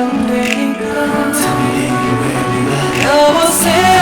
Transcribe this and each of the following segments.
걱정되니까 여보세요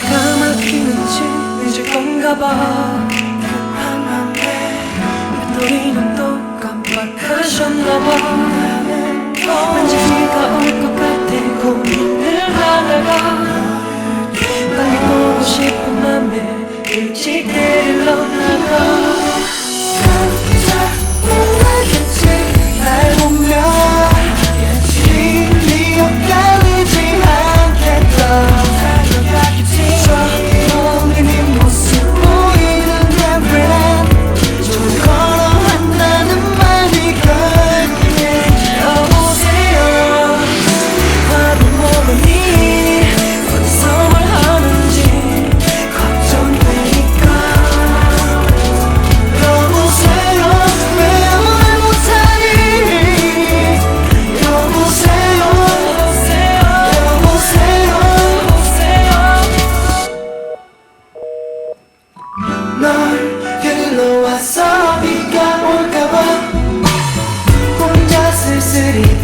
그만 맘에 왜 또리는 또 깜빡하셨나 봐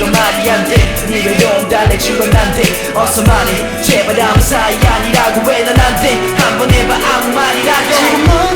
이거 말이 안돼. 네가 용달래준 건 난데 어서 말해. 제발 아무 사이 아니라고 왜 난 안돼? 한번 해봐 아무 말이라도.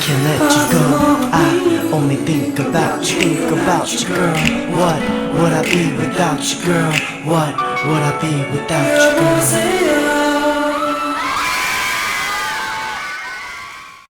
can't let you go. I only think about you, think about you, girl. What would I be without you, girl? What would I be without you, girl?